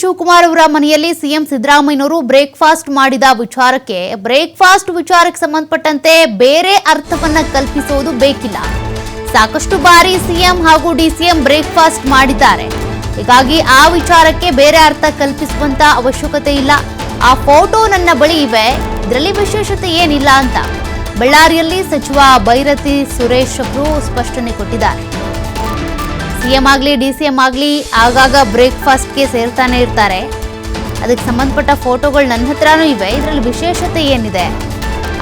ಶಿವಕುಮಾರ್ ಅವರ ಮನೆಯಲ್ಲಿ ಸಿಎಂ ಸಿದ್ದರಾಮಯ್ಯನವರು ಬ್ರೇಕ್ಫಾಸ್ಟ್ ಮಾಡಿದ ವಿಚಾರಕ್ಕೆ ಬ್ರೇಕ್ಫಾಸ್ಟ್ ವಿಚಾರಕ್ಕೆ ಸಂಬಂಧಪಟ್ಟಂತೆ ಬೇರೆ ಅರ್ಥವನ್ನ ಕಲ್ಪಿಸುವುದು ಬೇಕಿಲ್ಲ. ಸಾಕಷ್ಟು ಬಾರಿ ಸಿಎಂ ಹಾಗೂ ಡಿಸಿಎಂ ಬ್ರೇಕ್ಫಾಸ್ಟ್ ಮಾಡಿದ್ದಾರೆ. ಹೀಗಾಗಿ ಆ ವಿಚಾರಕ್ಕೆ ಬೇರೆ ಅರ್ಥ ಕಲ್ಪಿಸುವಂತ ಅವಶ್ಯಕತೆ ಇಲ್ಲ. ಆ ಫೋಟೋ ನನ್ನ ಬಳಿ ಇವೆ. ಇದರಲ್ಲಿ ವಿಶೇಷತೆ ಏನಿಲ್ಲ ಅಂತ. ಬಳ್ಳಾರಿಯಲ್ಲಿ ಸಚಿವ ಬೈರತಿ ಸುರೇಶ್ ಅವರು ಸ್ಪಷ್ಟನೆ ಕೊಟ್ಟಿದ್ದಾರೆ. ಸಿಎಂ ಆಗಲಿ, ಡಿ ಸಿ ಎಂ ಆಗಲಿ ಆಗಾಗ ಬ್ರೇಕ್ಫಾಸ್ಟ್ಗೆ ಸೇರ್ತಾನೆ ಇರ್ತಾರೆ. ಅದಕ್ಕೆ ಸಂಬಂಧಪಟ್ಟ ಫೋಟೋಗಳು ನನ್ನ ಹತ್ರನೂ ಇವೆ. ಇದರಲ್ಲಿ ವಿಶೇಷತೆ ಏನಿದೆ?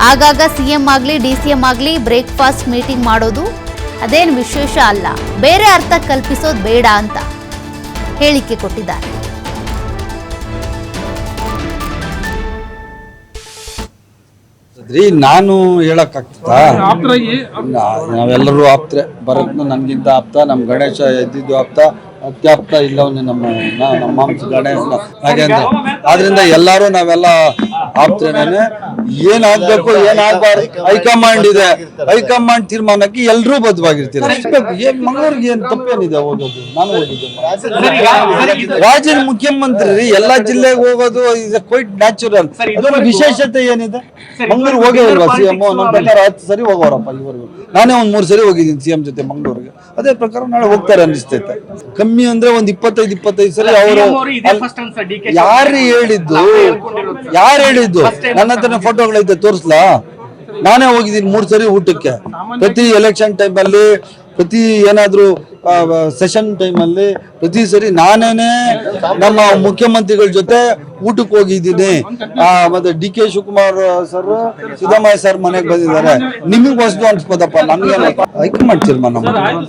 ಆಗಾಗ ಸಿ ಎಂ ಆಗಲಿ, ಡಿ ಸಿ ಎಂ ಆಗಲಿ ಬ್ರೇಕ್ಫಾಸ್ಟ್ ಮೀಟಿಂಗ್ ಮಾಡೋದು ಅದೇನು ವಿಶೇಷ ಅಲ್ಲ. ಬೇರೆ ಅರ್ಥ ಕಲ್ಪಿಸೋದು ಬೇಡ ಅಂತ ಹೇಳಿಕೆ ಕೊಟ್ಟಿದ್ದಾರೆ. ರೀ ನಾನು ಹೇಳಕ್ ಆಗ್ತದಾ ನಾವೆಲ್ಲರೂ ಆಪ್ತ್ರೆ. ಭರತ್ನ ನನ್ಗಿಂತ ಆಪ್ತ ನಮ್ ಗಣೇಶ ಇದ್ದಿದ್ದು ಆಪ್ತ ಅತ್ಯಾಪ್ತ ಇಲ್ಲವನೇ ನಮ್ಮ ನಮ್ಮ ಮಾಂಸ ಗಣೇಶ ಹಾಗೆ ಅಂದ್ರೆ ಆದ್ರಿಂದ ಎಲ್ಲಾರು ನಾವೆಲ್ಲ ಆಪ್ತರೇನೆ ಏನಾಗ್ಬೇಕು ಏನಾಗ್ಬಾರ್ದು? ಹೈಕಮಾಂಡ್ ಇದೆ. ಹೈಕಮಾಂಡ್ ತೀರ್ಮಾನಕ್ಕೆ ಎಲ್ಲರೂ ಬದ್ಧವಾಗಿರ್ತೀರ? ಏನ್ ಮಂಗಳೂರಿಗೆ ಏನ್ ತಪ್ಪೇನಿದೆ ಹೋಗೋದು? ನಾನು ಹೋಗಿದ್ದೆ ರಾಜ್ಯದ ಮುಖ್ಯಮಂತ್ರಿ. ರೀ ಎಲ್ಲಾ ಜಿಲ್ಲೆಗೆ ಹೋಗೋದು ಇಸ್ ಕ್ವೈಟ್ ನ್ಯಾಚುರಲ್ ಇದರ ವಿಶೇಷತೆ ಏನಿದೆ? ಮಂಗಳೂರು ಹೋಗೇ ಇಲ್ವಾ ಸಿಎಂ ನನ್ನ ಪ್ರಕಾರ ಹತ್ತು ಸರಿ ಹೋಗೋರಪ್ಪ ಇವರು ನಾನೇ ಒಂದ್ ಮೂರ್ ಸರಿ ಹೋಗಿದ್ದೀನಿ ಸಿಎಂ ಜೊತೆ ಮಂಗಳೂರಿಗೆ. ಅದೇ ಪ್ರಕಾರ ನಾಳೆ ಹೋಗ್ತಾರೆ ಅನಿಸ್ತೈತೆ. ಕಮ್ಮಿ ಅಂದ್ರೆ ಒಂದ್ ಇಪ್ಪತ್ತೈದು ಇಪ್ಪತ್ತೈದು ಸರಿ ಅವರು ಅವರು ಇದೇ ಫಸ್ಟ್ ಅನ್ಸ ಡಿ ಕೆ ಯಾರು ಹೇಳಿದ್ದು? ಯಾರು ಹೇಳಿದ್ದು? ನನ್ನ ಹತ್ರ ಫೋಟೋಗಳೈತೆ ತೋರಿಸ್ಲಾ? ನಾನೇ ಹೋಗಿದ್ದೀನಿ ಮೂರ್ ಸರಿ ಊಟಕ್ಕೆ. ಪ್ರತಿ ಎಲೆಕ್ಷನ್ ಟೈಮ್ ಅಲ್ಲಿ, ಪ್ರತಿ ಏನಾದರೂ ಸೆಷನ್ ಟೈಮ್ ಅಲ್ಲಿ ಪ್ರತಿ ಸರಿ ನಾನೇನೆ ನಮ್ಮ ಮುಖ್ಯಮಂತ್ರಿಗಳ ಜೊತೆ ಊಟಕ್ಕೆ ಹೋಗಿದ್ದೀನಿ. ಮತ್ತೆ D K Shivakumar sir, Siddaramaiah sir ಮನೆಗೆ ಬಂದಿದ್ದಾರೆ. ನಿಮಗೆ ಹೊಸದು ಅನ್ಸ್ಬೋದಪ್ಪ ನನ್ಗೆ ಹೈಕಮಾಂಡ್ ತೀರ್ಮಾನ ಮಾಡಿ